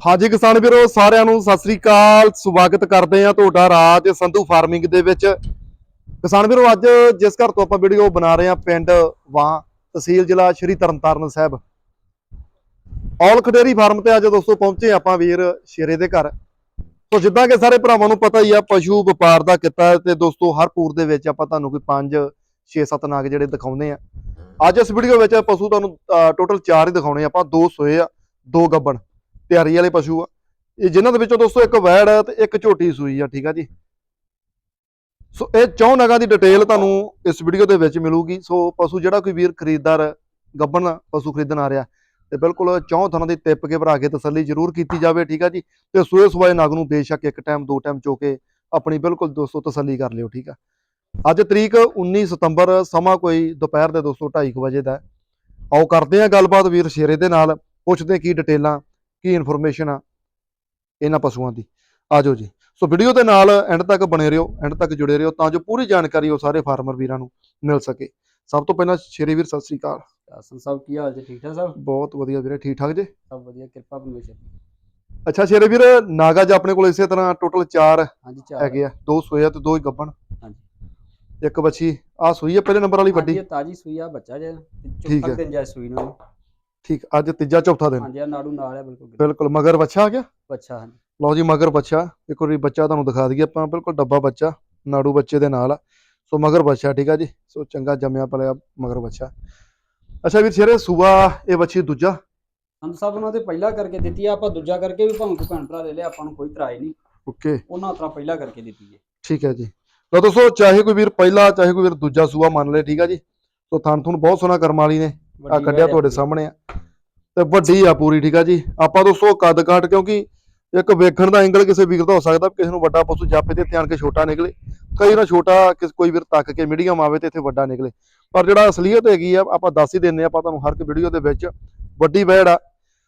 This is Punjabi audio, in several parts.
ਹਾਂਜੀ ਕਿਸਾਨ ਵੀਰੋ, ਸਾਰਿਆਂ ਨੂੰ ਸਤਿ ਸ੍ਰੀ ਅਕਾਲ। ਸਵਾਗਤ ਕਰਦੇ ਆ ਤੁਹਾਡਾ ਰਾਜ ਸੰਧੂ ਫਾਰਮਿੰਗ ਦੇ ਵਿੱਚ। ਕਿਸਾਨ ਵੀਰੋ, ਅੱਜ ਜਿਸ ਘਰ ਤੋਂ ਆਪਾਂ ਵੀਡੀਓ ਬਣਾ ਰਹੇ ਆ ਪਿੰਡ ਵਾਂ ਤਹਿਸੀਲ ਜ਼ਿਲ੍ਹਾ ਸ਼੍ਰੀ ਤਰਨਤਾਰਨ ਸਾਹਿਬ। ਔਲਖ ਡੇਰੀ ਫਾਰਮ ਤੇ ਅੱਜ ਦੋਸਤੋ ਪਹੁੰਚੇ ਆਪਾਂ ਵੀਰ ਸ਼ੇਰੇ ਦੇ ਘਰ। ਸੋ ਜਿੱਦਾਂ ਕਿ ਸਾਰੇ ਭਰਾਵਾਂ ਨੂੰ ਪਤਾ ਹੀ ਆ, ਪਸ਼ੂ ਵਪਾਰ ਦਾ ਕਿੱਤਾ ਹੈ ਤੇ ਦੋਸਤੋ ਹਰ ਪੂਰ ਦੇ ਵਿੱਚ ਆਪਾਂ ਤੁਹਾਨੂੰ ਕੋਈ 5 6 7 ਨਾਗ ਜਿਹੜੇ ਦਿਖਾਉਂਦੇ ਆ ਅੱਜ ਇਸ ਵੀਡੀਓ ਵਿੱਚ ਪਸ਼ੂ ਤੁਹਾਨੂੰ ਟੋਟਲ 4 ਹੀ ਦਿਖਾਉਣੇ ਆਪਾਂ ਦੋ ਸੋਏ ਆ, ਦੋ ਗੱਬਣ। ਤਿਆਰੀ ਵਾਲੇ ਪਸ਼ੂ ਆ। ਇਹ ਜਿਨ੍ਹਾਂ ਦੇ ਵਿੱਚੋਂ ਦੋਸਤੋ ਇੱਕ ਵੈੜ ਆ ਤੇ ਇੱਕ ਝੋਟੀ ਸੂਈ ਆ, ਠੀਕ ਆ ਜੀ। ਸੋ ਇਹ ਚੌਂ ਨਗਾਂ ਦੀ ਡਿਟੇਲ ਤੁਹਾਨੂੰ ਇਸ ਵੀਡੀਓ ਦੇ ਵਿੱਚ ਮਿਲੂਗੀ। ਸੋ ਪਸ਼ੂ ਜਿਹੜਾ ਕੋਈ ਵੀਰ ਖਰੀਦਦਾਰ ਗੱਬਣ ਪਸ਼ੂ ਖਰੀਦਣ ਆ ਰਿਹਾ, ਤੇ ਬਿਲਕੁਲ ਚੌਂ ਥਾਂ ਦੀ ਟਿੱਪ ਕੇ ਭਰਾ ਕੇ ਤਸੱਲੀ ਜ਼ਰੂਰ ਕੀਤੀ ਜਾਵੇ, ਠੀਕ ਆ ਜੀ। ਤੇ ਸੂਏ ਸਵਾਏ ਨਗ ਨੂੰ ਬੇਸ਼ੱਕ ਇੱਕ ਟਾਈਮ ਦੋ ਟਾਈਮ ਚੋ ਕੇ ਆਪਣੀ ਬਿਲਕੁਲ ਦੋਸਤੋ ਤਸੱਲੀ ਕਰ ਲਿਓ, ਠੀਕ ਆ। ਅੱਜ ਤਰੀਕ 19 ਸਤੰਬਰ, ਸਮਾਂ ਕੋਈ ਦੁਪਹਿਰ ਦੇ ਦੋਸਤੋ 2:30 ਵਜੇ ਦਾ ਆਓ ਕਰਦੇ ਆ ਗੱਲਬਾਤ ਵੀਰ ਸ਼ੇਰੇ ਦੇ ਨਾਲ, ਪੁੱਛਦੇ ਕੀ ਡਿਟੇਲਾਂ ਕੀ ਇਨਫੋਰਮੇਸ਼ਨ ਆ ਇਹਨਾਂ ਪਸ਼ੂਆਂ ਦੀ। ਆਜੋ ਜੀ। ਸੋ ਵੀਡੀਓ ਦੇ ਨਾਲ ਐਂਡ ਤੱਕ ਬਣੇ ਰਹੋ ਐਂਡ ਤੱਕ ਜੁੜੇ ਰਹੋ ਤਾਂ ਜੋ ਪੂਰੀ ਜਾਣਕਾਰੀ ਉਹ ਸਾਰੇ ਫਾਰਮਰ ਵੀਰਾਂ ਨੂੰ ਮਿਲ ਸਕੇ। ਸਭ ਤੋਂ ਪਹਿਲਾਂ ਸ਼ੇਰੇ ਵੀਰ ਸਤਿ ਸ੍ਰੀ ਅਕਾਲ। ਆਸਨ ਸਾਹਿਬ ਕੀ ਹਾਲ ਜੀ? ਠੀਕ ਠਾਕ ਸਭ? ਬਹੁਤ ਵਧੀਆ ਵੀਰੇ ਠੀਕ ਠਾਕ ਜੇ? ਸਭ ਵਧੀਆ ਕਿਰਪਾ ਪਰਮੇਸ਼ਰ। ਅੱਛਾ ਸ਼ੇਰੇ ਵੀਰ ਨਾਗਾ ਜ ਆਪਣੇ ਕੋਲ ਇਸੇ ਤਰ੍ਹਾਂ ਟੋਟਲ 4 ਹਾਂਜੀ ਚਾਰ। ਹੈਗੇ ਆ। ਦੋ ਸੋਇਆ ਤੇ ਦੋ ਹੀ ਗੱਬਣ। ਹਾਂਜੀ। ਇੱਕ ਬੱਚੀ ਆ ਸੂਈ ਆ ਪਹਿਲੇ ਨੰਬਰ ਵਾਲੀ ਵੱਡੀ। ਤਾਜੀ ਸੂਈ ਆ ਬੱਚਾ ਜੇ ਹੈ। ਦਿਨ ਜਾ ਸੂਈ ਨੂੰ। ਠੀਕ ਅੱਜ ਤੀਜਾ ਚੌਥਾ ਦਿਨ। ਹਾਂਜੀ ਆ ਨਾੜੂ ਨਾਲ ਹੈ ਬਿਲਕੁਲ ਬਿਲਕੁਲ ਮਗਰ ਬੱਚਾ ਆ ਗਿਆ? ਬੱਚਾ ਹਾਂਜੀ। ਲਓ ਜੀ ਮਗਰ ਬੱਚਾ। ਇੱਕ ਵਾਰੀ ਬੱਚਾ ਤੁਹਾਨੂੰ ਦਿਖਾ ਦਈਏ ਆਪਾਂ ਬਿਲਕੁਲ ਡੱਬਾ ਬੱਚਾ ਨਾੜੂ ਬੱਚੇ ਦੇ ਨਾਲ ਆ। ਸੋ ਮਗਰ ਬੱਚਾ ਠੀਕ ਆ ਜੀ? ਸੋ ਚੰਗਾ ਜੰਮਿਆ ਪਲਿਆ ਮਗਰ ਬੱਚਾ। ਅੱਛਾ ਵੀਰ ਸ਼ੇਰੇ ਸੂਆ ਇਹ ਬੱਚੀ ਦੂਜਾ? ਸੰਤ ਸਾਹਿਬ ਉਹਨਾਂ ਤੇ ਪਹਿਲਾਂ ਕਰਕੇ ਦਿੱਤੀ ਆ ਆਪਾਂ ਦੂਜਾ ਕਰਕੇ ਵੀ ਭਾਵੇਂ ਕੋਈ ਭੈਣ ਭਰਾ ਲੈ ਲਿਆ ਆਪਾਂ ਨੂੰ ਕੋਈ ਇਤਰਾਜ਼ ਨਹੀਂ। ਓਕੇ। ਉਹਨਾਂ ਤਰ੍ਹਾਂ ਪਹਿਲਾਂ ਕਰਕੇ ਦਿੱਤੀ ਹੈ। ਠੀਕ ਹੈ ਜੀ। ਲਓ ਦੋਸਤੋ ਚਾਹੇ ਕੋਈ ਵੀਰ ਪਹਿਲਾ ਚਾਹੇ ਕੋਈ ਵੀਰ ਦੂਜਾ ਸੂਆ ਮੰਨ ਲੇ ਠੀਕ ਆ ਜੀ? ਸੋ ਥਣ ਥੁਣ ਬਹੁਤ ਸੋਹਣਾ ਕਰਮ ਵਾਲੀ ਨੇ। ਆ ਵੱਡੀ ਕੱਢਿਆ ਤੁਹਾਡੇ। ਸਾਹਮਣੇ ਆ। ਤੇ ਵੱਡੀ ਆ ਪੂਰੀ ਠੀਕ ਆ ਜੀ। ਆਪਾਂ ਦੋਸਤੋ ਕੱਦ ਕਾਟ ਕਿਉਂਕਿ ਇੱਕ ਵੇਖਣ ਦਾ ਐਂਗਲ ਕਿਸੇ ਵੀਰ ਦਾ ਹੋ ਸਕਦਾ ਕਿਸੇ ਨੂੰ ਵੱਡਾ ਪਸ਼ੂ ਜਾਪੇ ਤੇ ਧਿਆਨ ਕੇ ਛੋਟਾ ਨਿਕਲੇ। ਕਈ ਨਾ ਛੋਟਾ ਕਿਸ ਕੋਈ ਵੀਰ ਤੱਕ ਕੇ ਮੀਡੀਅਮ ਆਵੇ ਤੇ ਇੱਥੇ ਵੱਡਾ ਨਿਕਲੇ। ਪਰ ਜਿਹੜਾ ਅਸਲੀਅਤ ਹੈਗੀ ਆ ਆਪਾਂ ਦੱਸ ਹੀ ਦਿੰਨੇ ਆ ਆਪਾਂ ਤੁਹਾਨੂੰ ਹਰ ਇੱਕ ਵੀਡੀਓ ਦੇ ਵਿੱਚ ਵੱਡੀ ਵੈੜ ਆ।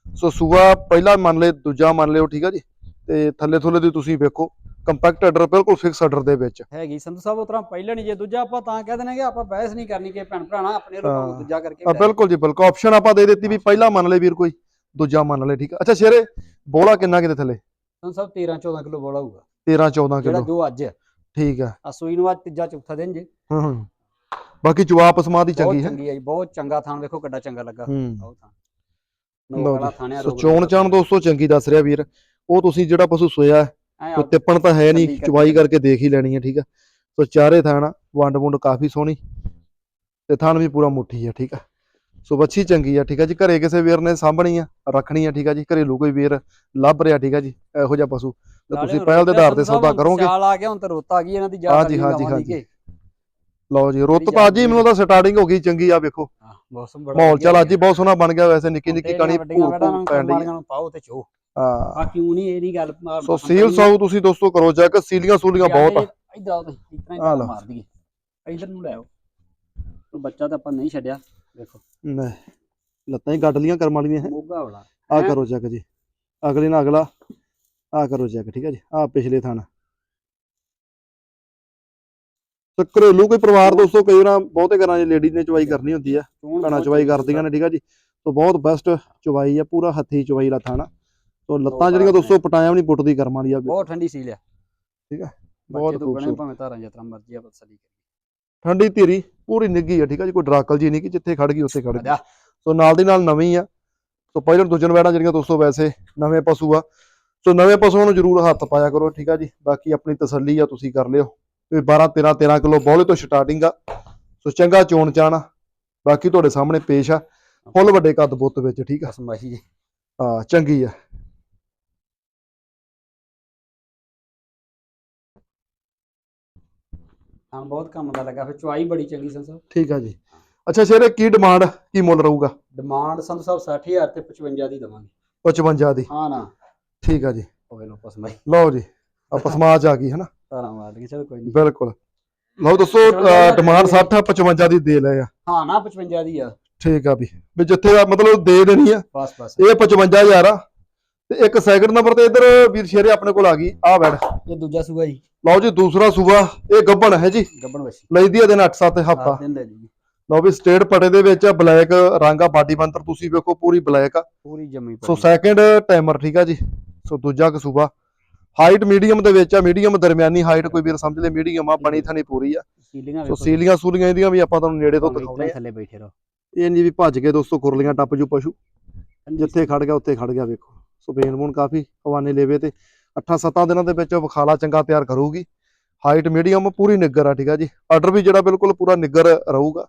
ਸੋ ਸੂਆ ਪਹਿਲਾ ਮੰਨ ਲਏ ਦੂਜਾ ਮੰਨ ਲਿਓ ਠੀਕ ਆ ਜੀ। ਤੇ ਥੱਲੇ ਥੱਲੇ ਦੀ ਤੁਸੀਂ ਵੇਖੋ। ਕੰਪੈਕਟ ਆਰਡਰ ਬਿਲਕੁਲ ਫਿਕਸ ਆਰਡਰ ਦੇ ਵਿੱਚ। ਹੈਗੀ। ਸੰਤ ਸਾਹਿਬ ਉਹ ਤਰ੍ਹਾਂ ਪਹਿਲਾਂ ਨਹੀਂ ਜੇ ਦੂਜਾ ਆਪਾਂ ਤਾਂ ਕਹਿ ਦੇਣਾ ਕਿ ਆਪਾਂ ਬਹਿਸ ਨਹੀਂ ਕਰਨੀ ਕਿ ਭੈਣ ਭਰਾਣਾ ਆਪਣੇ ਹਾਂ। ਦੂਜਾ ਕਰਕੇ ਆ ਲੈ ਬਿਲਕੁਲ ਜੀ ਬਿਲਕੁਲ। ਆਪਸ਼ਨ ਆਪਾਂ ਦੇ ਦਿੱਤੀ ਵੀ ਪਹਿਲਾ ਮੰਨ ਲਏ ਵੀਰ ਕੋਈ ਦੂਜਾ ਮੰਨ ਲਏ ਠੀਕ ਆ। ਅੱਛਾ ਸ਼ੇਰੇ ਬੋਲਾ ਕਿੰਨਾ ਕਿਤੇ ਥੱਲੇ? ਸੰਤ ਸਾਹਿਬ 13 14 ਕਿਲੋ ਬੋਲਾ ਹੋਊਗਾ। 13 14 ਜਿਹੜਾ ਕਿਲੋ। ਜੋ ਅੱਜ ਹੈ ਠੀਕ ਆ। ਆ ਸੂਈ ਨੂੰ ਅੱਜ ਤੀਜਾ ਚੌਥਾ ਦਿਨ ਜੇ। ਹੂੰ ਹੂੰ। ਬਾਕੀ ਜਵਾਬ ਪਸਮਾ ਦੀ ਚੰਗੀ ਹੈ। ਚੰਗੀ ਹੈ ਜੀ ਬਹੁਤ ਚੰਗਾ ਥਾਂ ਵੇਖੋ ਕਿੱਡਾ ਚੰਗਾ ਲੱਗਾ। ਹੂੰ। ਬਹੁਤ ਥਾਂ। ਨੋਕ ਲਓ ਵਾਲਾ ਜੀ। ਥਾਂ ਹੈ ਸੋ ਚੋਣ ਚਾਣ ਦੋਸਤੋ ਚੰਗੀ ਦੱਸ ਰਿਹਾ ਵੀਰ। ਉਹ ਤੁਸੀਂ ਜਿਹੜਾ ਪਸ਼ੂ ਸੋਇਆ ਕੋ ਤਿੱਪਣ ਤਾਂ ਹੈ ਨਹੀਂ ਚੁਵਾਈ ਕਰਕੇ ਦੇਖ ਹੀ ਲੈਣੀ ਹੈ ਠੀਕ ਆ? ਸੋ ਚਾਰੇ ਥਾਣਾ ਵੰਡ ਵੁੰਡ ਕਾਫੀ ਸੋਹਣੀ। ਤੇ ਥਾਣ ਵੀ ਪੂਰਾ ਮੁੱਠੀ ਆ ਠੀਕ ਆ? ਸੋ ਬੱਚੀ ਚੰਗੀ ਆ ਠੀਕ ਆ ਜੀ? ਘਰੇ ਕਿਸੇ ਵੀਰ ਨੇ ਸਾਂਭਣੀ ਆ ਰੱਖਣੀ ਆ ਠੀਕ ਆ ਜੀ? ਘਰੇਲੂ ਕੋਈ ਵੀਰ ਲੱਭ ਰਿਹਾ ਠੀਕ ਆ ਜੀ? ਇਹੋ ਜਿਹਾ ਪਸ਼ੂ। ਤੇ ਤੁਸੀਂ ਪਹਿਲ ਦੇ ਆਧਾਰ ਤੇ ਸੌਦਾ ਕਰੋਗੇ। ਸਾਲ ਆ ਗਿਆ ਹੁਣ ਤਾਂ ਰੁੱਤ ਆ ਗਈ ਇਹਨਾਂ ਦੀ ਜਾ ਹਾਂਜੀ, ਹਾਂਜੀ, ਹਾਂਜੀ। ਲਓ ਜੀ ਰੁੱਤ ਤਾਂ ਅੱਜ ਹੀ ਮੈਨੂੰ ਤਾਂ ਸਟਾਰਟਿੰਗ ਹੋ ਗਈ ਚੰਗੀ ਆ ਵੇਖੋ। ਮੌਸਮ ਬੜਾ ਮਾਹੌਲ ਚੱਲ ਅੱਜ ਹੀ। ਬਹੁਤ ਸੋਹਣਾ ਬਣ ਗਿਆ ਵੈਸੇ ਨਿੱਕੀ ਨਿੱਕੀ ਕਣੀ ਭੂਰ ਭੂਰ ਪੈਣ ਨੂੰ ਪਾਓ ਤੇ ਚੋ। ਹਾਂ। ਆ ਕਿਉਂ ਨਹੀਂ ਇਹ ਨਹੀਂ ਗੱਲ ਮਾਰ- ਸੋ ਮਾਰ- ਸੀਲ ਸਾਊ ਤੁਸੀਂ ਦੋਸਤੋ ਕਰੋ ਚੈੱਕ ਸੀਲੀਆਂ ਸੂਲੀਆਂ ਬਹੁਤ ਆ। ਇੱਧਰ ਆਓ ਤੁਸੀਂ ਇਤਨਾ ਹੀ ਆ ਲਓ। ਮਾਰ ਦਈਏ। ਇੱਧਰ ਨੂੰ ਲੈ ਆਓ। ਉਹ ਬੱਚਾ ਤਾਂ ਆਪਾਂ ਨਹੀਂ ਛੱਡਿਆ ਦੇਖੋ। ਨਹੀਂ ਲੱਤਾਂ ਹੀ ਗੱਡ ਲੀਆਂ ਕਰਮ ਵਾਲੀਆਂ ਹੈ। ਮੋਗਾ ਵਾਲਾ। ਆ ਹੈਂ? ਕਰੋ ਚੈੱਕ ਜੀ। ਅਗਲੇ ਨਾਲ ਅਗਲਾ ਆ ਕਰੋ ਚੈੱਕ ਠੀਕ ਹੈ ਜੀ। ਆ ਪਿਛਲੇ ਥਾਣ ਤੇ ਘਰੇਲੂ ਕੋਈ ਪਰਿਵਾਰ ਦੋਸਤੋ ਕਈ ਵਾਰ ਬਹੁਤੇ ਘਰਾਂ 'ਚ ਲੇਡੀ ਨੇ ਚਵਾਈ ਕਰਨੀ ਹੁੰਦੀ ਆ। ਚੋਣ ਭੈਣਾਂ ਬਹੁਤ ਚਵਾਈ ਚੰਗੀ ਕਰਦੀਆਂ ਨੇ ਠੀਕ ਆ ਜੀ। ਸੋ ਬਹੁਤ ਬੈਸਟ ਚਵਾਈ ਆ ਪੂਰਾ ਹੱਥੀ ਚਵਾਈ ਦਾ ਥਾਣਾ ਸੋ ਲੱਤਾਂ ਜਿਹੜੀਆਂ ਦੋਸਤੋ ਪਟਾਇਆ ਵੀ ਨਹੀਂ ਪੁੱਟਦੀ ਕਰਮ ਵਾਲੀ ਆ ਬਹੁਤ ਠੰਡੀ ਸੀਲ ਆ। ਠੀਕ ਆ? ਬਹੁਤ ਖੂਬਸੂਰਤ। ਭਾਵੇਂ ਧਾਰਾਂ ਜਤਰਾ ਮਰਜ਼ੀ ਆ ਬਸਲੀ ਠੰਡੀ ਧੀਰੀ ਪੂਰੀ ਨਿੱਗੀ ਆ ਠੀਕ ਆ ਜੀ ਕੋਈ ਡਰਾਕਲ ਜੀ ਨਹੀਂ ਕਿ ਜਿੱਥੇ ਖੜ ਗਈ ਉੱਥੇ ਖੜ ਗਈ। ਸੋ ਨਾਲ ਦੀ ਨਾਲ ਨਵੀਂ ਆ। ਸੋ ਪਹਿਲਾਂ ਦੂਜਨ ਵੈੜਾਂ ਜਿਹੜੀਆਂ ਦੋਸਤੋ ਵੈਸੇ ਨਵੇਂ ਪਸ਼ੂ ਆ। ਸੋ ਨਵੇਂ ਪਸ਼ੂਆਂ ਨੂੰ ਜ਼ਰੂਰ ਹੱਥ ਪਾਇਆ ਕਰੋ ਠੀਕ ਆ ਜੀ। ਬਾਕੀ ਆਪਣੀ ਤਸੱਲੀ ਆ ਤੁਸੀਂ ਕਰ ਲਿਓ। ਤੇ 12 13 13 ਕਿਲੋ ਬੋਲੇ ਤੋਂ ਸਟਾਰਟਿੰਗ ਆ। ਸੋ ਚੰਗਾ ਚੋਣ ਚਾਣ ਆ। ਬਾਕੀ ਤੁਹਾਡੇ ਸਾਹਮਣੇ ਪੇਸ਼ ਆ। ਫੁੱਲ ਵੱਡੇ ਕੱਦ ਬੁੱਤ ਵਿੱਚ ਠੀਕ ਆ। ਕਸਮਾਸ਼ੀ ਜੀ। ਹਾਂ ਚੰਗੀ ਆ। ਹਾਂ ਬਹੁਤ ਕੰਮ ਦਾ ਲੱਗਾ ਫਿਰ ਚੁਆਈ ਬੜੀ ਚੰਗੀ ਸੰਸਾ ਠੀਕ ਆ ਜੀ। ਅੱਛਾ ਸ਼ੇਰੇ ਕੀ ਡਿਮਾਂਡ ਕੀ ਮੁੱਲ ਰਹੂਗਾ? ਡਿਮਾਂਡ ਸੰਤ ਸਾਹਿਬ 60000 ਤੇ 55 ਦੀ ਦਵਾਂਗੇ। 55 ਦੀ। ਹਾਂ ਨਾ। ਠੀਕ ਆ ਜੀ। ਹੋਵੇ ਲੋ ਪਸਮਾਈ ਲਓ ਜੀ ਆ ਪਸਮਾਜ ਆ ਗਈ ਹਨਾ? ਧਾਰਾਂ ਮਾਰ ਲਈਆਂ ਚਲੋ ਕੋਈ ਨਹੀਂ ਬਿਲਕੁਲ। ਲਓ ਦੋਸਤੋ ਡਿਮਾਂਡ 60 ਆ 55 ਦੀ ਦੇ ਲਏ ਆ। ਹਾਂ ਨਾ 55 ਦੀ ਆ। ਠੀਕ ਆ ਵੀ ਵੀ ਜਿੱਥੇ ਆ ਮਤਲਬ ਦੇ ਦੇਣੀ ਆ। ਬਸ ਬਸ। ਇਹ 55000 ਆ। ਤੇ ਇੱਕ ਸੈਕਿੰਡ ਨੰਬਰ ਤੇ ਇਧਰ ਵੀਰ ਸ਼ੇਰੇ ਆਪਣੇ ਕੋਲ ਆ ਗਈ। ਆ ਬੈਡ ਇਹ ਦੂਜਾ ਸੂਆ ਜੀ। ਲਓ ਜੀ ਦੂਸਰਾ ਸੂਬਾ ਇਹ ਗੱਬਣ ਹੈ ਜੀ। ਗੱਬਣ ਵਸੀ ਲੈਦੀ ਆ ਦਿਨ 8-7 ਹਫਤਾ। ਦਿਨ ਲੈ ਜੀ। ਲਓ ਵੀ ਸਟੇਟ ਪਟੇ ਦੇ ਵਿੱਚ ਬਲੈਕ ਰੰਗ ਆ ਬਾਡੀ ਬੰਤਰ ਤੁਸੀਂ ਵੇਖੋ ਪੂਰੀ ਬਲੈਕ ਆ। ਪੂਰੀ ਜੰਮੀ ਸੋ ਸੈਕੰਡ ਟਾਈਮਰ ਠੀਕ ਆ ਜੀ। ਸੋ ਦੂਜਾ ਕਸੂਬਾ ਹਾਈਟ ਮੀਡੀਅਮ ਦੇ ਵਿੱਚ ਆ ਮੀਡੀਅਮ ਦਰਮਿਆਨੀ ਹਾਈਟ ਕੋਈ ਵੀਰ ਸਮਝ ਲੈ ਮੀਡੀਅਮ ਆ ਬਣੀ ਥਣੀ ਪੂਰੀ ਆ। ਸੋ ਸੀਲੀਆਂ ਸੂਲੀਆਂ ਇਹਦੀਆਂ ਵੀ ਆਪਾਂ ਤੁਹਾਨੂੰ ਨੇੜੇ ਤੋਂ ਦਿਖਾਉਣੇ ਆ। ਥੱਲੇ ਬੈਠੇ ਰਹੋ। ਇਹ ਨਹੀਂ ਵੀ ਭੱਜ ਕੇ ਦੋਸਤੋ ਕੁਰਲੀਆਂ ਟੱਪ ਜੂ ਪਸ਼ੂ। ਜਿੱਥੇ ਖੜ ਗਿਆ ਉੱਥੇ ਖੜ ਗਿਆ ਵੇਖੋ। ਸੋ ਬੇਨ ਬੂਨ ਕਾਫੀ ਹਵਾਨੇ ਲੇਵੇ ਤੇ। 8-7 ਦਿਨਾਂ ਦੇ ਵਿੱਚ ਵਿਖਾਲਾ ਚੰਗਾ ਤਿਆਰ ਕਰੂਗੀ। ਹਾਈਟ ਮੀਡੀਅਮ ਪੂਰੀ ਨਿੱਗਰ ਆ ਠੀਕ ਆ ਜੀ। ਆਰਡਰ ਵੀ ਜਿਹੜਾ ਬਿਲਕੁਲ ਪੂਰਾ ਨਿੱਗਰ ਰਹੂਗਾ।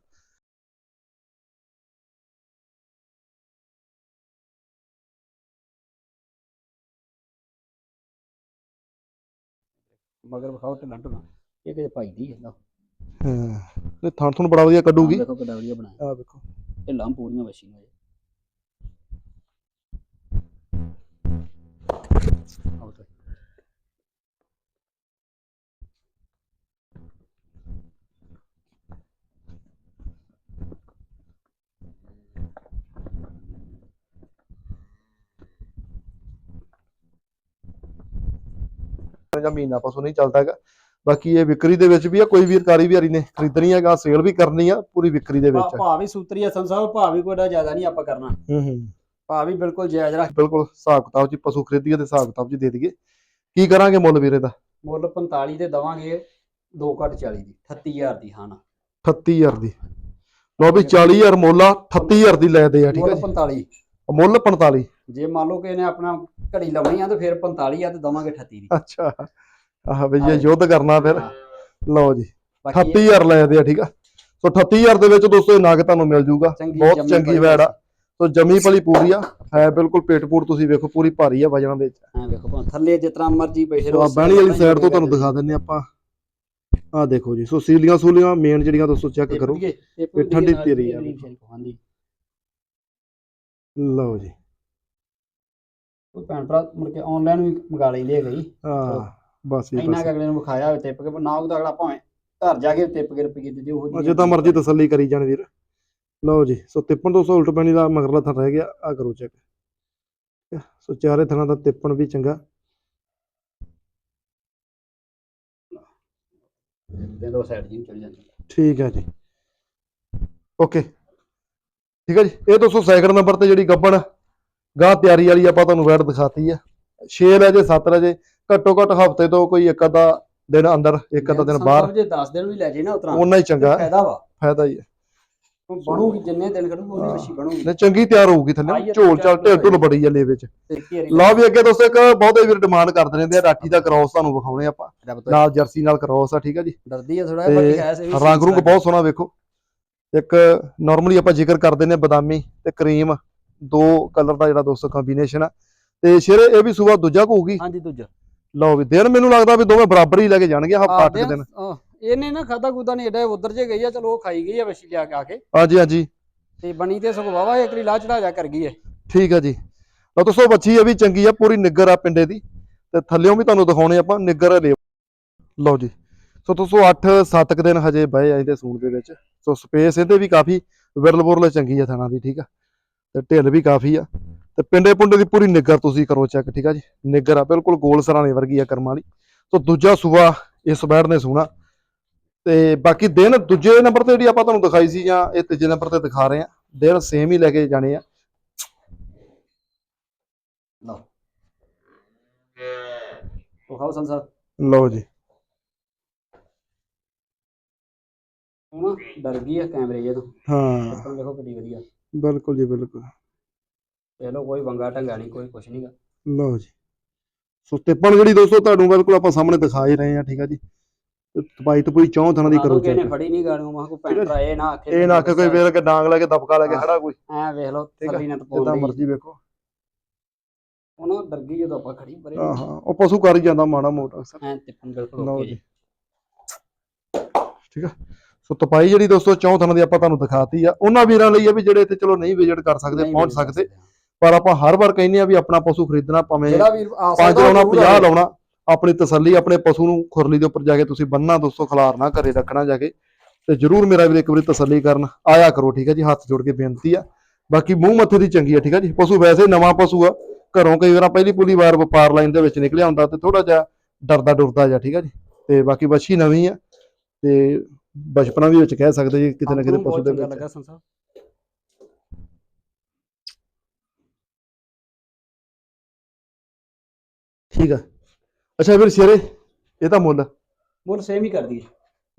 ਮਗਰ ਵਿਖਾਓ ਢਿੱਲਾ ਢੁੱਲਾ ਇਹ ਕਿਤੇ ਭਾਈ ਦੀ ਹੈ ਲਓ ਹਾਂ। ਇਹ ਥਣ ਥਣ ਬੜਾ ਵਧੀਆ ਕੱਢੂਗੀ। ਦੇਖੋ ਕਿੱਡਾ ਵਧੀਆ ਬਣਾਇਆ। ਆ ਵੇਖੋ। ਢਿੱਲਾਂ ਪੂਰੀਆਂ ਵਸ਼ੀਆਂ ਜੇ। ਆਓ ਜਾਂ ਮਹੀਨਾ ਪਸ਼ੂ ਨਹੀਂ ਚੱਲਦਾ ਹੈਗਾ। ਬਾਕੀ ਇਹ ਵਿਕਰੀ ਦੇ ਵਿੱਚ ਵੀ ਆ ਕੋਈ ਵੀਰਕਾਰੀ ਵੀ ਹਰੀ ਨੇ ਖਰੀਦਣੀ ਹੈਗਾ ਸੇਲ ਵੀ ਕਰਨੀ ਆ ਪੂਰੀ ਵਿਕਰੀ ਦੇ ਵਿੱਚ ਆ। ਭਾਅ ਵੀ ਸੂਤਰੀ ਹਸਨ ਸਾਹਿਬ ਭਾਅ ਵੀ ਕੋਈ ਜ਼ਿਆਦਾ ਨਹੀਂ ਆਪਾਂ ਕਰਨਾ। ਹੂੰ ਹੂੰ। ਭਾਅ ਵੀ ਬਿਲਕੁਲ ਜਾਇਜ਼ ਰੱਖ। ਬਿਲਕੁਲ ਹਿਸਾਬ ਕਿਤਾਬ ਜੀ ਪਸ਼ੂ ਖਰੀਦੀਏ ਤੇ ਹਿਸਾਬ ਕਿਤਾਬ ਜੀ ਦੇ ਦਈਏ। ਕੀ ਕਰਾਂਗੇ ਮੁੱਲ ਵੀਰੇ ਦਾ? ਮੁੱਲ 45 ਦੇ ਦਵਾਂਗੇ 2 ਘੱਟ 40 ਦੀ 38000 ਦੀ ਹਾਂ ਨਾ। 38000 ਦੀ। ਲਓ ਵੀ 40000 ਮੁੱਲ ਆ 38000 ਦੀ ਲੈ ਦੇ ਆ ਠੀਕ ਜੀ। 45 ਮੁੱਲ 45 ਜੇ ਮੰਨ ਲਓ ਕਿ ਇਹਨੇ ਆਪਣਾ ਘੜੀ ਲਾਉਣੀ ਆ ਤਾਂ ਫਿਰ 45 ਆ ਤੇ ਦਵਾਂਗੇ 38 ਦੀ। ਅੱਛਾ। ਆਹ ਬਈ ਇਹ ਯੁੱਧ ਕਰਨਾ ਫਿਰ। ਲਓ ਜੀ ਬਾਕੀ ਇਹ 38000 ਲੈ ਦੇ ਆ ਠੀਕ ਆ? ਸੋ 38000 ਦੇ ਵਿੱਚ ਦੋਸਤੋ ਇਹ ਨਗ ਤੁਹਾਨੂੰ ਮਿਲ ਜੂਗਾ। ਬਹੁਤ ਚੰਗੀ ਵੈੜ ਆ। ਸੋ ਜਮੀ ਪਲੀ ਪੂਰੀ ਆ। ਹੈ ਬਿਲਕੁਲ ਪੇਟ ਪੂਰ ਤੁਸੀਂ ਵੇਖੋ ਪੂਰੀ ਭਾਰੀ ਆ ਵਜਣਾ ਵਿੱਚ। ਹਾਂ ਵੇਖੋ ਭਾਵੇਂ ਥੱਲੇ ਜਿਸ ਤਰ੍ਹਾਂ ਮਰਜ਼ੀ ਬੈਠੇ ਆ ਬਹਿਣੀ ਵਾਲੀ ਸਾਈਡ ਤੋਂ ਤੁਹਾਨੂੰ ਦਿਖਾ ਦਿੰਨੇ ਆਪਾਂ। ਆ ਦੇਖੋ ਜੀ ਸੋ ਸੀਲੀਆਂ ਸੂਲੀਆਂ ਮੇਨ ਜਿਹੜੀਆਂ ਦੋਸਤੋ ਚੈੱਕ ਕਰੋ। ਇਹ ਠੰਡੀ ਤੇਰੀ ਆ ਲਓ ਜੀ। ਕੋਈ ਭੈਣ ਭਰਾ ਮੁੜ ਕੇ ਆਨਲਾਈਨ ਵੀ ਮੰਗਾ ਲੈਂਦੇ ਹੈਗੇ ਜੀ ਆ ਬਸ ਜੀ ਇੰਨਾ ਕਿ ਅਗਲੇ ਨੂੰ ਵਿਖਾਇਆ ਹੋਵੇ ਟਿੱਪ ਕੇ ਨਾ ਉਹਦਾ ਅਗਲਾ ਭਾਵੇਂ ਘਰ ਜਾ ਕੇ ਟਿੱਪ ਕੇ ਰੁਪਈਏ ਦੇ ਦਿਓ ਉਹ ਅਜੇ ਤਾਂ ਮਰਜ਼ੀ ਤਸੱਲੀ ਕਰੀ ਜਾਣ ਵੀਰ। ਲਓ ਜੀ ਸੋ ਤਿੱਪਣ ਤੋਂ ਉਲਟ ਪੈਣੀ ਦਾ ਮਗਰਲਾ ਥਣ ਰਹਿ ਗਿਆ ਆ ਕਰੋ ਚੈੱਕ ਸੋ ਚਾਰੇ ਥਣਾਂ ਦਾ ਤਿੱਪਣ ਵੀ ਚੰਗਾ। ਦੇ ਦੋ ਸਾਈਡ ਜੀ ਨੂੰ ਚਲ ਜਾਂਦੀ। ਠੀਕ ਹੈ ਜੀ। ਓਕੇ। ਠੀਕ ਹੈ ਜੀ ਇਹ ਦੋਸਤੋ ਸੈਕਿੰਡ ਨੰਬਰ ਤੇ ਜਿਹੜੀ ਗੱਬਣ ਗਾਂ ਤਿਆਰੀ ਵਾਲੀ ਆਪਾਂ ਤੁਹਾਨੂੰ ਵੈਟ ਦਿਖਾਤੀ ਆ। 6 ਲੈ ਜੇ 7 ਲੈ ਜੇ ਘੱਟੋ ਘੱਟ ਹਫ਼ਤੇ ਤੋਂ ਕੋਈ ਇੱਕ ਅੱਧਾ ਦਿਨ ਅੰਦਰ ਇੱਕ ਅੱਧਾ ਦਿਨ ਬਾਹਰ। ਜੇ 10 ਦਿਨ ਵੀ ਲੈ ਜੇ ਨਾ ਉਤਰਾ ਉਹਨਾਂ ਹੀ ਚੰਗਾ ਫਾਇਦਾ ਵਾ। ਫਾਇਦਾ ਹੀ ਹੈ ਬਣੂਗੀ ਜਿੰਨੇ ਦਿਨ ਕਰੂਗੀ ਉਹਨੀ ਮੱਛੀ ਬਣੂਗੀ। ਨੇ ਚੰਗੀ ਤਿਆਰ ਹੋਊਗੀ ਥੱਲੇ। ਝੋਲ ਚਾਲ ਢਿੱਡ ਢੁੱਲ ਬੜੀ ਆ ਲੈ ਵਿੱਚ ਤੇ ਘੇਰੀ ਲਓ ਵੀ ਅੱਗੇ ਦੋਸਤੋ ਇੱਕ ਬਹੁਤੇ ਵੀਰ ਡਿਮਾਂਡ ਕਰਦੇ ਰਹਿੰਦੇ ਆ ਰਾਠੀ ਦਾ ਕ੍ਰਾਸ ਤੁਹਾਨੂੰ ਵਿਖਾਉਣੇ ਆਪਾਂ। ਨਾਲ ਜਰਸੀ ਨਾਲ ਕ੍ਰਾਸ ਆ ਠੀਕ ਆ ਜੀ? ਡਰਦੀ ਆ ਥੋੜਾ ਬਾਕੀ ਹੈ ਸੇ ਰੰਗ ਰੁੰਗ ਬਹੁਤ ਸੋਹਣਾ ਵੇਖੋ। ਇੱਕ ਨਾਰਮਲੀ ਆਪਾਂ ਜ਼ਿਕਰ ਕਰਦੇ ਨੇ ਬਦਾਮੀ ਤੇ ਕਰੀਮ ਦੋ ਕਲਰ ਦਾ ਜਿਹੜਾ ਦੋਸਤੋ ਕੰਬੀਨੇਸ਼ਨ ਆ। ਤੇ ਸ਼ੇਰੇ ਇਹ ਵੀ ਸੂਆ ਦੂਜਾ ਹੋਊਗੀ? ਹਾਂਜੀ ਦੂਜਾ। ਲਓ ਵੀ ਦਿਨ ਮੈਨੂੰ ਲੱਗਦਾ ਵੀ ਦੋਵੇਂ ਬਰਾਬਰ ਹੀ ਲੈ ਕੇ ਜਾਣਗੇ ਹਫਤਾ ਆ ਅੱਠ ਕੁ ਦਿਨ ਆਹ, ਇਹਨੇ ਨਾ ਖਾਦਾ ਗੁਦਾ ਨਹੀਂ ਏਡਾ ਉਧਰ ਜੇ ਗਈ ਆ ਚਲੋ ਉਹ ਖਾਈ ਗਈ ਆ ਵਸ਼ੀ ਲਿਆ ਕੇ ਆ ਕੇ। ਹਾਂਜੀ ਹਾਂਜੀ। ਤੇ ਬਣੀ ਤੇ ਸਗੋਂ ਵਾਵਾ ਇਕਰੀ ਲਾ ਚੜਾ ਜਾ ਕਰ ਗਈ ਏ। ਠੀਕ ਆ ਜੀ। ਲਓ ਦੋਸਤੋ ਬੱਚੀ ਇਹ ਵੀ ਚੰਗੀ ਆ ਪੂਰੀ ਨਿੱਗਰ ਆ ਪਿੰਡੇ ਦੀ। ਤੇ ਥੱਲਿਓਂ ਵੀ ਤੁਹਾਨੂੰ ਦਿਖਾਉਣੇ ਆਪਾਂ ਨਿੱਗਰ ਲੈ ਲਓ ਜੀ। ਸੋ ਦੋਸਤੋ 8-7 ਦਿਨ ਹਜੇ ਬਏ ਆ ਇਹਦੇ ਸੂਣ ਦੇ ਵਿੱਚ। ਸੋ ਸਪੇਸ ਇਹਦੇ ਵੀ ਕਾਫੀ ਵਿਰਲ ਬੁਰਲ ਚੰਗੀ ਆ ਥਾਣਾ ਦੀ ਠੀਕ ਆ। ਤੇ ਢਿੱਲ ਵੀ ਕਾਫੀ ਆ। ਤੇ ਪਿੰਡੇ ਪੁੰਡੇ ਦੀ ਪੂਰੀ ਨਿੱਗਰ ਤੁਸੀਂ ਕਰੋ ਚੈੱਕ ਠੀਕ ਆ ਜੀ? ਨਿੱਗਰ ਆ ਬਿਲਕੁਲ ਗੋਲ ਸਰਾਣੇ ਵਰਗੀ ਆ ਕਰਮਾਂ ਵਾਲੀ। ਸੋ ਦੂਜਾ ਸੂਆ ਇਸ ਬੈੜ ਨੇ ਸੂਣਾ। ਤੇ ਬਾਕੀ ਦਿਨ ਦੂਜੇ ਨੰਬਰ ਤੇ ਜਿਹੜੀ ਆਪਾਂ ਤੁਹਾਨੂੰ ਦਿਖਾਈ ਸੀ ਜਾਂ ਇਹ ਤੀਜੇ ਨੰਬਰ ਤੇ ਦਿਖਾ ਰਹੇ ਆ ਦਿਨ ਸੇਮ ਹੀ ਲੈ ਕੇ ਜਾਣੇ ਆ। ਲਓ। ਜੀ। ਹੁਣ ਡਰ ਗਈ ਆ ਕੈਮਰੇ ਜੇ ਤੋਂ। ਹਾਂ। ਦੇਖੋ ਕਿੰਨੀ ਵਧੀਆ। ਬਿਲਕੁਲ ਜੀ ਬਿਲਕੁਲ। ਇਹ ਲੋ ਕੋਈ ਵੰਗਾ ਢੰਗਾ ਨਹੀਂ ਕੋਈ ਕੁਛ ਨਹੀਂਗਾ ਲਓ ਜੀ। ਸੋ ਤਿੱਪਣ ਜਿਹੜੀ ਦੋਸਤੋ ਤੁਹਾਨੂੰ ਬਿਲਕੁਲ ਆਪਾਂ ਸਾਹਮਣੇ ਦਿਖਾ ਹੀ ਰਹੇ ਆ ਠੀਕ ਆ ਜੀ। ਤਪਾਈ ਤਪੂਈ ਚੌਂ ਥਾਂ ਦੀ ਕਰੋ ਚੈੱਕ ਫੜੀ ਨਹੀਂ ਗਾੜੂ ਮਾ ਕੋ ਭੈਣ ਭਰਾ ਇਹ ਨਾ ਆਖੇ ਇਹ ਨਾ ਕਿ ਕੋਈ ਵੇਲ ਕੇ ਡਾਂਗ ਲੈ ਕੇ ਦਬਕਾ ਲੈ ਕੇ ਖੜਾ ਕੋਈ। ਐ ਵੇਖ ਲਓ ਥੱਲੀ ਨਾ ਜਿੱਦਾਂ ਤਪਾਉਂਦੀ ਮਰਜ਼ੀ ਵੇਖੋ। ਉਹਨਾਂ ਡਰ ਗਈ ਜਦੋਂ ਆਪਾਂ ਖੜੀ ਪਰੇ ਹਾਂ ਹਾਂ। ਉਹ ਪਸ਼ੂ ਕਰ ਹੀ ਜਾਂਦਾ ਮਾੜਾ ਮੋਟਾ। ਅਕਸਰ ਐ ਤਿੱਪਣ ਬਿਲਕੁਲ ਓਕੇ ਜੀ। ਠੀਕ ਆ। ਸੋ ਤਪਾਈ ਜਿਹੜੀ ਦੋਸਤੋ ਚੌਂ ਥਾਂ ਦੀ ਆਪਾਂ ਤੁਹਾਨੂੰ ਦਿਖਾਤੀ ਆ। ਉਹਨਾਂ ਵੀਰਾਂ ਲਈ ਆ ਵੀ ਜਿਹੜੇ ਇੱਥੇ ਚਲੋ ਨਹੀਂ ਵਿਜ਼ਿਟ ਕਰ ਸਕਦੇ ਪਹੁੰਚ ਸਕਦੇ। ਪਰ ਆਪਾਂ ਹਰ ਵਾਰ ਕਹਿੰਦੇ ਆ ਵੀ ਆਪਣਾ ਪਸ਼ੂ ਖਰੀਦਣਾ ਭਾਵੇਂ ਜਿਹੜਾ ਵੀਰ ਆ ਪੰਜ ਲਾਉਣਾ ਉਹ 50 ਲਾਉਣਾ ਆਪਣੀ ਤਸੱਲੀ ਆਪਣੇ ਪਸ਼ੂ ਨੂੰ ਖੁਰਲੀ ਦੇ ਉੱਪਰ ਜਾ ਕੇ ਤੁਸੀਂ ਬੰਨਣਾ ਦੋਸਤੋ ਖਿਲਾਰਨਾ ਘਰੇ ਰੱਖਣਾ ਜਾ ਕੇ। ਤੇ ਜਰੂਰ ਮੇਰਾ ਵੀਰ ਇੱਕ ਵਾਰੀ ਤਸੱਲੀ ਕਰਨ ਆਇਆ ਕਰੋ ਠੀਕ ਹੈ ਜੀ ਹੱਥ ਜੋੜ ਕੇ ਬੇਨਤੀ ਆ। ਬਾਕੀ ਮੂੰਹ ਮੱਥੇ ਦੀ ਚੰਗੀ ਆ ਠੀਕ ਹੈ ਜੀ। ਪਸ਼ੂ ਵੈਸੇ ਨਵਾਂ ਪਸ਼ੂ ਆ ਘਰੋਂ ਕਈ ਵਾਰ ਪਹਿਲੀ ਪੁਲੀ ਵਾਰ ਵਪਾਰ ਲਾਈਨ ਦੇ ਵਿੱਚ ਨਿਕਲਿਆ ਹੁੰਦਾ ਤੇ ਥੋੜਾ ਜਿਹਾ ਡਰਦਾ ਡੁਰਦਾ ਜਾ ਠੀਕ ਹੈ ਜੀ। ਤੇ ਬਾਕੀ ਬੱਚੀ ਨਵੀਂ ਆ ਤੇ ਬਚਪਨਾ ਵੀ ਵਿੱਚ ਕਹਿ ਸਕਦੇ ਜੀ ਕਿਤੇ ਨਾ ਕਿਤੇ ਪਸ਼ੂ ਦੇ ਵਿੱਚ। ਲੱਗਾ ਠੀਕ ਆ। ਅੱਛਾ ਵੀਰ ਸ਼ੇਰੇ ਇਹ ਤਾਂ ਮੁੱਲ। ਮੁੱਲ ਸੇਮ ਹੀ ਕਰਦੀ ਹੈ।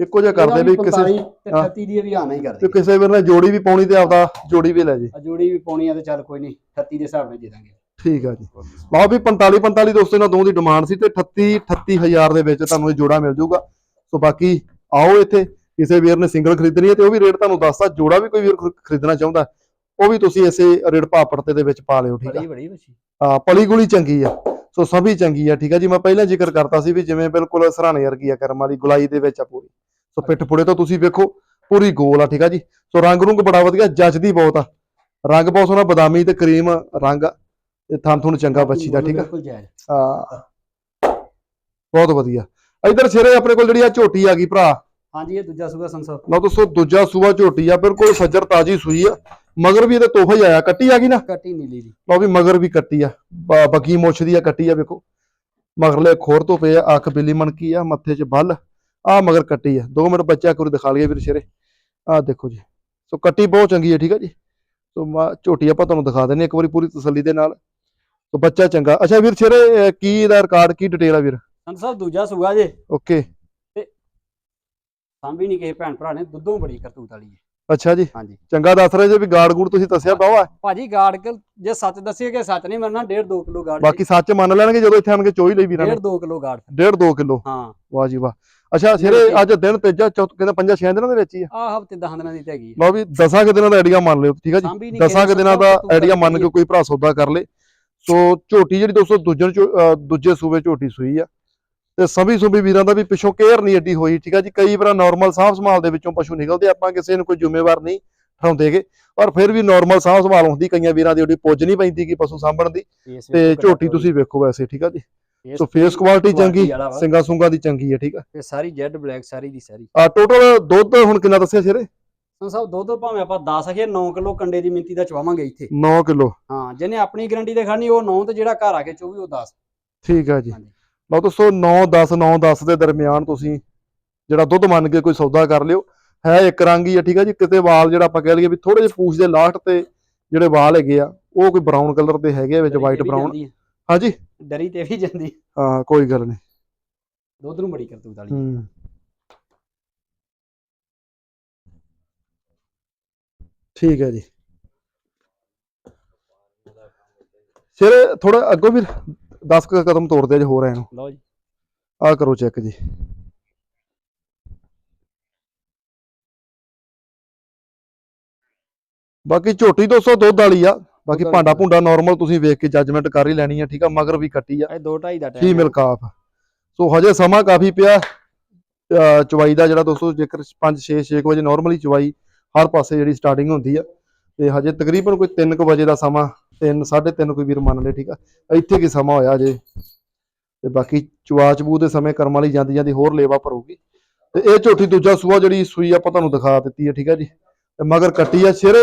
ਇੱਕੋ ਜਿਹਾ ਕਰਦੇ ਵੀ ਕਿਸੇ 45 ਤੇ ਹਾਂ। 38 ਦੀ ਵੀ ਆਣਾ ਹੀ ਤੇ ਕਰਦੀ ਕਿਸੇ ਵੀਰ ਨੇ ਜੋੜੀ ਵੀ ਪਾਉਣੀ ਤੇ ਆਪਦਾ ਜੋੜੀ ਵੀ ਲੈ ਜੇ। ਆ ਜੋੜੀ ਵੀ ਪਾਉਣੀ ਆ ਤੇ ਚੱਲ ਕੋਈ ਨਹੀਂ 38 ਦੇ ਹਿਸਾਬ ਨਾਲ ਦੇ ਦਾਂਗੇ। ਠੀਕ ਆ ਜੀ। ਲਓ ਵੀ 45 45 ਦੋਸਤੋ ਇਹਨਾਂ ਦੋ ਦੀ ਡਿਮਾਂਡ ਸੀ ਤੇ 38 38000 ਦੇ ਵਿੱਚ ਤੁਹਾਨੂੰ ਇਹ ਜੋੜਾ ਮਿਲ ਜਾਊਗਾ। ਸੋ ਬਾਕੀ ਆਓ ਇੱਥੇ। ਕਿਸੇ ਵੀਰ ਨੇ ਸਿੰਗਲ ਖਰੀਦਣੀ ਹੈ ਤੇ ਉਹ ਵੀ ਰੇਟ ਤੁਹਾਨੂੰ ਦੱਸਦਾ ਜੋੜਾ ਵੀ ਕੋਈ ਵੀਰ ਖਰ- ਖਰੀਦਣਾ ਚਾਹੁੰਦਾ ਉਹ ਵੀ ਤੁਸੀਂ ਇਸੇ ਰੇਟ ਭਾਪੜਤੇ ਦੇ ਵਿੱਚ ਪਾ ਲਿਓ ਠੀਕ ਆ? ਬੜੀ ਬੜੀ ਬੱਚੀ ਆ ਪਲੀ ਗੁਲੀ ਚੰਗੀ ਆ ਸੋ ਸਭੀ ਚੰਗੀ ਆ ਠੀਕ ਆ ਜੀ? ਮੈਂ ਪਹਿਲਾਂ ਜ਼ਿਕਰ ਕਰਤਾ ਸੀ ਵੀ ਜਿਵੇਂ ਬਿਲਕੁਲ ਸਰਾਣੇ ਵਰਗੀ ਆ ਕਰਮ ਵਾਲੀ ਗੁਲਾਈ ਦੇ ਵਿੱਚ ਆ ਪੂਰੀ। ਸੋ ਪਿੱਠ ਪੁੜੇ ਤੋਂ ਤੁਸੀਂ ਵੇਖੋ ਪੂਰੀ ਗੋਲ ਆ ਠੀਕ ਆ ਜੀ? ਸੋ ਰੰਗ ਰੁੰਗ ਬੜਾ ਵਧੀਆ ਜੱਜਦੀ ਬਹੁਤ ਆ। ਰੰਗ ਬਹੁਤ ਸੋਹਣਾ ਬਦਾਮੀ ਤੇ ਕਰੀਮ ਰੰਗ ਤੇ ਥਣ ਥੁਣ ਚੰਗਾ ਬੱਚੀ ਦਾ ਠੀਕ ਆ? ਆ ਬਹੁਤ ਵਧੀਆ। ਇਧਰ ਸਿਰੇ ਆਪਣੇ ਕੋਲ ਜਿਹੜੀ ਆ ਝੋਟੀ ਆ ਗਈ ਭਰਾ ਹਾਂਜੀ ਇਹ ਦੂਜਾ ਸੂਗਾ ਸੰਸਾਰ ਲਓ ਦੋਸਤੋ ਦੂਜਾ ਸੂਆ ਝੋਟੀ ਆ ਬਿਲਕੁਲ ਸੱਜਰ ਤਾਜੀ ਸੂਈ ਆ। ਮਗਰ ਵੀ ਇਹਦੇ ਤੋਹਫਾ ਹੀ ਆਇਆ ਕੱਟੀ ਆ ਗਈ ਨਾ? ਕੱਟੀ ਨੀਲੀ ਦੀ ਲਓ ਵੀ ਮਗਰ ਵੀ ਕੱਟੀ ਆ ਬ- ਬੱਗੀ ਮੁੱਛ ਦੀ ਆ ਕੱਟੀ ਆ ਵੇਖੋ। ਮਗਰਲੇ ਖੋਰ ਤੋਂ ਪਏ ਆ ਅੱਖ ਬਿੱਲੀ ਮਣਕੀ ਆ ਮੱਥੇ 'ਚ ਬੱਲ ਆ ਮਗਰ ਕੱਟੀ ਆ। 2 ਮਿੰਟ ਬੱਚਾ ਇੱਕ ਵਾਰੀ ਦਿਖਾ ਲਈਏ ਵੀਰ ਸ਼ੇਰੇ। ਆ ਦੇਖੋ ਜੀ। ਸੋ ਕੱਟੀ ਬਹੁਤ ਚੰਗੀ ਹੈ ਠੀਕ ਆ ਜੀ? ਸੋ ਮਾ- ਝੋਟੀ ਆਪਾਂ ਤੁਹਾਨੂੰ ਦਿਖਾ ਦਿੰਨੇ ਇੱਕ ਵਾਰੀ ਪੂਰੀ ਤਸੱਲੀ ਦੇ ਨਾਲ। ਸੋ ਬੱਚਾ ਚੰਗਾ। ਅੱਛਾ ਵੀਰ ਸ਼ੇਰੇ ਕੀ ਇਹਦਾ ਰਿਕਾਰਡ ਕੀ ਡਿਟੇਲ ਆ ਵੀਰ? ਸੰਸਾਰ ਦੂਜਾ ਸੂਗਾ ਜੇ। ਓਕੇ। ਸਾਂਭੀ ਨਹੀਂ ਕਿਸੇ ਭੈਣ ਭਰਾ ਨੇ ਦੁੱਧੋਂ ਬੜੀ ਕਰਤੂਤ ਵਾਲੀ ਹੈ ਅੱਛਾ ਜੀ। ਹਾਂਜੀ। ਚੰਗਾ ਦੱਸ ਰਹੇ ਜੇ ਵੀ ਗਾੜ ਗੂੜ ਤੁਸੀਂ ਦੱਸਿਆ ਬਾਵਾ? ਭਾਜੀ ਗਾੜ ਕੇ ਜੇ ਸੱਚ ਦੱਸੀਏ ਕਿ ਸੱਚ ਨਹੀਂ ਮੰਨਣਾ 1.5 2 ਕਿਲੋ ਗਾੜ ਬਾਕੀ ਸੱਚ ਮੰਨ ਲੈਣਗੇ ਜਦੋਂ ਇੱਥੇ ਆਣਗੇ ਚੋਈ ਲਈ ਵੀਰਾਂ ਨੇ। 1.5 2 ਕਿਲੋ ਗਾੜ 1.5 2 ਕਿਲੋ। ਹਾਂ। ਵਾਹ ਜੀ ਵਾਹ। ਅੱਛਾ ਸ਼ੇਰੇ ਅੱਜ ਦਿਨ ਤੇਜਾ ਚੌਥ ਕਹਿੰਦਾ ਪੰਜਾਂ ਛੇ ਦਿਨਾਂ ਦੇ ਵਿੱਚ ਹੀ ਆ? ਆਹ ਹਫ਼ਤੇ 10 ਦਿਨਾਂ ਦੀ ਤੇ ਹੈਗੀ ਲਓ ਵੀ ਦਸਾਂ ਕੁ ਦਿਨਾਂ ਦਾ ਆਈਡੀਆ ਮੰਨ ਲਿਓ ਠੀਕ ਆ ਜੀ। ਸਾਂਭੀ ਨਹੀਂ ਦਸਾਂ ਕੁ ਦਿਨਾਂ ਦਾ ਆਈਡੀਆ ਮੰਨ ਕੇ ਕੋਈ ਭਰਾ ਸੌਦਾ ਕਰ ਲੇ। ਸੋ ਝੋਟੀ ਜਿਹੜੀ ਦੋਸਤੋ ਦੂਜੇ ਦੂਜੇ ਸੂਬੇ ਝੋਟੀ ਸੂਈ ਆ। ਤੇ ਸਭੀ ਸੁਭੀ ਵੀਰਾਂ ਦਾ ਵੀ ਪਿੱਛੋਂ ਕੇਅਰ ਨਹੀਂ ਏਡੀ ਹੋਈ ਠੀਕ ਆ ਜੀ? ਕਈ ਵਾਰ ਨਾਰਮਲ ਸਾਂਭ ਸੰਭਾਲ ਦੇ ਵਿੱਚੋਂ ਪਸ਼ੂ ਨਿਕਲਦੇ ਆਪਾਂ ਕਿਸੇ ਨੂੰ ਕੋਈ ਜ਼ਿੰਮੇਵਾਰ ਨਹੀਂ ਠਾਉਂਦੇਗੇ। ਪਰ ਫਿਰ ਵੀ ਨਾਰਮਲ ਸਾਂਭ ਸੰਭਾਲ ਹੁੰਦੀ ਕਈਆਂ ਵੀਰਾਂ ਦੀ ਉਹਦੀ ਪੁੱਜ ਨਹੀਂ ਪੈਂਦੀ ਕਿ ਪਸ਼ੂ ਸਾਂਭਣ ਦੀ। ਤੇ ਝੋਟੀ ਤੁਸੀਂ ਵੇਖੋ ਵੈਸੇ ਠੀਕ ਆ ਜੀ? ਸੋ ਫੇਸ ਕੁਆਲਿਟੀ ਚੰਗੀ ਸਿੰਗਾ ਸੁੰਗਾ ਦੀ ਚੰਗੀ ਹੈ ਠੀਕ ਆ? ਤੇ ਸਾਰੀ ਜੈਡ ਬਲੈਕ ਸਾਰੀ ਦੀ ਸਾਰੀ। ਆ ਟੋਟਲ ਦੁੱਧ ਹੁਣ ਕਿੰਨਾ ਦੱਸਿਆ ਸ਼ੇਰੇ ਸੋ ਸਭ ਦੁੱਧ ਭਾਵੇਂ ਆਪਾਂ 10 ਅਖੇ 9 ਕਿਲੋ ਕੰਡੇ ਦੀ ਮਿੰਤੀ ਦਾ ਚਵਾਵਾਂਗੇ ਇੱਥੇ। 9 ਕਿਲੋ। ਹਾਂ ਜਿਹਨੇ ਆਪਣੀ ਗਰੰਟੀ ਤੇ ਖਾਣੀ ਉਹ 9 ਤੇ ਜਿਹੜਾ ਘਰ ਆ ਕੇ ਚੋਵੀ ਉਹ 10 ਠੀਕ ਆ ਜੀ। ਲਓ ਦੋਸਤੋ 9 10 9 10 ਦੇ ਦਰਮਿਆਨ ਤੁਸੀਂ ਜਿਹੜਾ ਦੁੱਧ ਮੰਨ ਕੇ ਕੋਈ ਸੌਦਾ ਕਰ ਲਿਓ। ਹੈ ਇੱਕ ਰੰਗ ਹੀ ਆ ਠੀਕ ਆ ਜੀ? ਕਿਤੇ ਵਾਲ ਜਿਹੜਾ ਆਪਾਂ ਕਹਿ ਲਈਏ ਵੀ ਥੋੜੇ ਜਿਹੇ ਪੂਛ ਦੇ ਲਾਸਟ ਤੇ ਜਿਹੜੇ ਵਾਲ ਹੈਗੇ ਆ ਉਹ ਕੋਈ ਬਰਾਊਨ ਕਲਰ ਦੇ ਹੈਗੇ ਆ ਵਿੱਚ ਵਾਈਟ ਬਰਾਊਨ। ਹਾਂਜੀ? ਡਰੀ ਤੇ ਵੀ ਜਾਂਦੀ ਹਾਂ ਕੋਈ ਗੱਲ ਨਹੀਂ। ਦੁੱਧ ਨੂੰ ਬੜੀ ਕਰਤੂਤ ਵਾਲੀ ਹੂੰ। ਠੀਕ ਹੈ ਜੀ। ਸਿਰ ਥੋੜਾ ਅੱਗੋਂ ਵੀ 10 ਕਦਮ ਤੋੜਦੇ ਜੇ ਹੋ ਰਹੇ ਨੂੰ। ਲਓ ਜੀ। ਆ ਕਰੋ ਚੈੱਕ ਜੀ। ਬਾਕੀ ਝੋਟੀ 200 ਦੁੱਧ ਵਾਲੀ ਆ। ਬਾਕੀ ਭਾਂਡਾ। ਭੁੰਡਾ ਨਾਰਮਲ ਤੁਸੀਂ ਵੇਖ ਕੇ ਜੱਜਮੈਂਟ ਕਰ ਹੀ ਲੈਣੀ ਆ ਠੀਕ ਆ ਮਗਰ ਵੀ ਕੱਟੀ ਆ। ਇਹ 2 2.5 ਦਾ ਟਾਈਮ ਫੀਮੇਲ ਕਾਫ ਸੋ ਹਜੇ ਸਮਾਂ ਕਾਫੀ ਪਿਆ। ਚਵਾਈ ਦਾ ਜਿਹੜਾ ਦੋਸਤੋ ਜੇਕਰ 5 6 6 ਵਜੇ ਨਾਰਮਲੀ ਚਵਾਈ ਹਰ ਪਾਸੇ ਜਿਹੜੀ ਸਟਾਰਟਿੰਗ ਹੁੰਦੀ ਆ। ਤੇ ਹਜੇ ਤਕਰੀਬਨ ਕੋਈ 3 ਵਜੇ ਦਾ ਸਮਾਂ 3 3:30 ਕੋਈ ਵੀਰ ਮੰਨ ਲੈ ਠੀਕ ਆ? ਇੱਥੇ ਕੀ ਸਮਾਂ ਹੋਇਆ ਜੇ? ਤੇ ਬਾਕੀ ਚਵਾ ਚਬੂ ਦੇ ਸਮੇਂ ਕਰਮ ਵਾਲੀ ਜਾਂਦੀ ਜਾਂਦੀ ਹੋਰ ਲੇਵਾ ਭਰੂਗੀ। ਤੇ ਇਹ ਝੋਟੀ ਦੂਜਾ ਸੂਆ ਜਿਹੜੀ ਸੂਈ ਆਪਾਂ ਤੁਹਾਨੂੰ ਦਿਖਾ ਦਿੱਤੀ ਹੈ ਠੀਕ ਆ ਜੀ? ਤੇ ਮਗਰ ਕੱਟੀ ਆ ਸਿਰੇ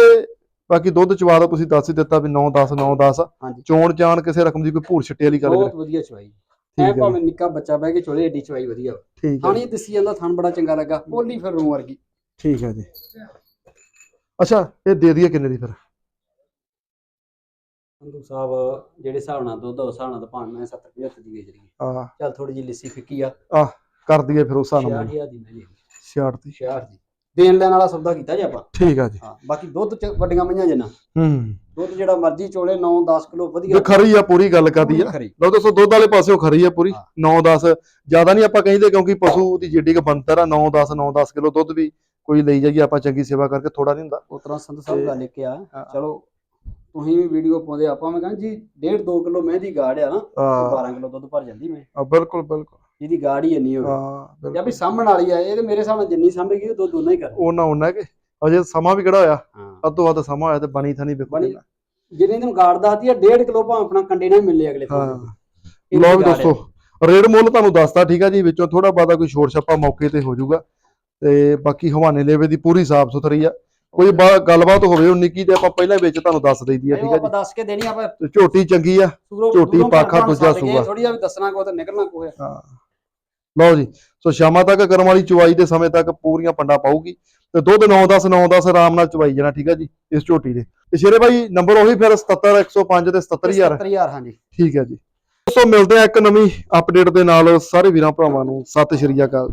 ਬਾਕੀ ਦੁੱਧ ਚਵਾ ਦਾ ਤੁਸੀਂ ਦੱਸ ਹੀ ਦਿੱਤਾ ਵੀ 9 10 9 10 ਹਾਂਜੀ। ਚੋਣ ਚਾਣ ਕਿਸੇ ਰਕਮ ਦੀ ਕੋਈ ਭੂਰ ਛਿੱਟੇ ਵਾਲੀ ਗੱਲ ਬਹੁਤ ਵਧੀਆ ਚਵਾਈ। ਐ ਭਾਵੇਂ ਨਿੱਕਾ ਬੱਚਾ ਬਹਿ ਕੇ ਚੋਲੇ ਏਡੀ ਚਵਾਈ ਵਧੀਆ। ਠੀਕ ਹੈ ਥਾਣੀ ਦਿਸੀ ਜਾਂਦਾ ਥਣ ਬੜਾ ਚੰਗਾ ਲੱਗਾ। ਪੋਲੀ ਫਿਰ ਰੂ ਵਰਗੀ। ਠੀਕ ਹੈ ਜੀ। ਅੱਛਾ ਇਹ ਦੇ ਦਈਏ ਕਿੰਨੇ ਦੀ ਫਿਰ? ਸੰਧੂ ਸਾਹਿਬ ਜਿਹੜੇ ਹਿਸਾਬ ਨਾਲ ਦੁੱਧ ਉਸ ਹਿਸਾਬ ਨਾਲ ਤਾਂ ਭਾਵੇਂ ਮੈਂ 70 75 ਦੀ ਵੇਚ ਰਹੀ ਆ। ਚੱਲ ਥੋੜੀ ਜਿਹੀ ਲਿੱਸੀ ਫਿੱਕੀ ਆ। ਕਰ ਦਈਏ ਫਿਰ ਉਸ ਹਿਸਾਬ ਨਾਲ। 60000 ਦੀ ਮੈਂ ਲਈ 66 ਦੀ। 60 ਦੀ। ਦੇਣ ਲੈਣ ਵਾਲਾ ਸੌਦਾ ਕੀਤਾ ਜੀ ਆਪਾਂ। ਠੀਕ ਆ ਜੀ। ਹਾਂ ਬਾਕੀ ਦੁੱਧ ਚ ਵੱਡੀਆਂ ਮਈਆਂ ਜਨਾ। ਹੂੰ। ਦੁੱਧ ਜਿਹੜਾ ਮਰਜ਼ੀ ਚੋਲੇ 9 10 ਕਿਲੋ ਵਧੀਆ। ਖਰੀ ਆ ਪੂਰੀ ਗੱਲ ਕਰਦੀ ਆ ਲਓ ਦੋਸਤੋ ਦੁੱਧ ਵਾਲੇ ਪਾਸਿਓਂ ਖਰੀ ਆ ਪੂਰੀ। ਹਾਂ। 9 10 ਜ਼ਿਆਦਾ ਨਹੀਂ ਆਪਾਂ ਕਹਿੰਦੇ ਕਿਉਂਕਿ ਪਸ਼ੂ ਦੀ ਜਿੱਡੀ ਕੁ ਬੰਤਰ ਆ 9 10 9 10 ਕਿਲੋ ਦੁੱਧ ਵੀ ਕੋਈ ਲਈ ਜਾਈਏ ਆਪਾਂ ਚੰਗੀ ਸੇਵਾ ਕਰਕੇ ਥੋੜਾ ਨਹੀਂ ਹੁੰਦਾ। ਉਸ ਤਰ੍ਹਾਂ ਸੰਧੂ ਸਾਹਿਬ ਗੱਲ ਆ। ਹਾਂ। ਚਲੋ ਤੁਸੀਂ ਵੀ ਵੀਡੀਓ ਪਾਉਂਦੇ ਆਪਾਂ ਮੈਂ ਕਹਿੰਦਾ ਜੀ 1.5 2 ਕਿਲੋ ਮਹਿੰਦੀ ਗਾੜ ਆ ਨਾ ਤੇ ਆ 12 ਕਿਲੋ ਦੁੱਧ ਭਰ ਜਾਂਦੀ ਮੈਂ। ਆ, ਬਿਲਕੁਲ ਬਿਲਕੁਲ। ਜਿਹਦੀ ਗਾੜ ਹੀ ਇੰਨੀ ਹੋਵੇ। ਹਾਂ ਜਾਂ ਵੀ ਸਾਹਮਣ ਵਾਲੀ ਆ ਇਹ ਤੇ ਮੇਰੇ ਹਿਸਾਬ ਨਾਲ ਜਿੰਨੀ ਸਾਂਭੇਗੀ ਉਹ ਦੁੱਧ ਉਹਨਾਂ ਹੀ ਕਰ ਉਹਨਾਂ ਉਹਨਾਂ ਕਿ ਅਜੇ ਸਮਾਂ ਵੀ ਕਿਹੜਾ ਹੋਇਆ? ਹਾਂ। ਅੱਧੋ ਵੱਧ ਸਮਾਂ ਹੋਇਆ ਤੇ ਬਣੀ ਥਣੀ ਵੇਖੋ ਬਣੀ- ਕਿੰਨਾ। ਜਿੰਨੇ ਦਿਨ ਗਾੜ ਦਾਤੀ ਆ 1.5 ਕਿਲੋ ਭਾਵੇਂ ਆਪਣਾ ਕੰਡੇ ਨਾਲ ਮਿਲੇ ਅਗਲੇ ਹਾਂ। ਇੰਨੀ ਲਓ ਵੀ ਗਾੜ ਹੈ। ਦੋਸਤੋ ਰੇਡ ਮੁੱਲ ਤੁਹਾਨੂੰ ਦੱਸਤਾ ਠੀਕ ਆ ਜੀ ਵਿੱਚੋਂ ਥੋੜਾ ਬਾਦਾ ਕੋਈ ਛੋੜ ਛੱਪਾ ਮੌਕੇ ਤੇ ਹੋ ਜਾਊਗਾ। ਤੇ ਬਾਕੀ ਹਵਾਨੇ ਲੇਵੇ ਦੀ ਪੂਰੀ ਸਾਫ਼ ਸੁਥਰੀ ਆ। ਕੋਈ ਬਾ- ਗੱਲਬਾਤ ਹੋਵੇ ਉਹ ਨਿੱਕੀ ਤੇ ਆਪਾਂ ਪਹਿਲਾਂ ਵਿੱਚ ਤੁਹਾਨੂੰ ਦੱਸ ਦਈਦੀ ਆ ਠੀਕ ਆ ਆਪਾਂ ਜੀ? ਦੱਸ ਕੇ ਦੇਣੀ ਆਪਾਂ। ਤੇ ਝੋਟੀ ਚੰਗੀ ਆ ਸੂਰੋ ਝੋਟੀ ਪਾਖਾ ਦੂਜਾ ਸੂਆ। ਥੋੜੀ ਆ ਵੀ ਦੱਸਣਾ ਕੋ ਤੇ ਨਿਕਲਣਾ ਕੋ ਹੈ। ਹਾਂ। ਲਓ ਜੀ ਸੋ ਸ਼ਾਮਾਂ ਤੱਕ ਕਰਮ ਵਾਲੀ ਚੁਆਈ ਦੇ ਸਮੇਂ ਤੱਕ ਪੂਰੀਆਂ ਪੰਡਾ ਪਾਊਗੀ। ਤੇ ਦੁੱਧ 9 10 9 10 ਆਰਾਮ ਨਾਲ ਚਵਾਈ ਜਾਣਾ ਠੀਕ ਆ ਜੀ ਇਸ ਝੋਟੀ ਦੇ। ਤੇ ਸ਼ੇਰੇ ਭਾਈ ਨੰਬਰ ਉਹੀ ਫਿਰ 77 105 ਤੇ 77000 70000 ਹਾਂਜੀ। ਠੀਕ ਹੈ ਜੀ। ਦੋਸਤੋ ਮਿਲਦੇ ਆ ਇੱਕ ਨਵੀਂ ਅਪਡੇਟ ਦੇ ਨਾਲ ਸਾਰੇ ਵੀਰਾਂ ਭਰਾਵਾਂ ਨੂੰ। ਸਤਿ ਸ਼੍ਰੀ ਅਕਾਲ।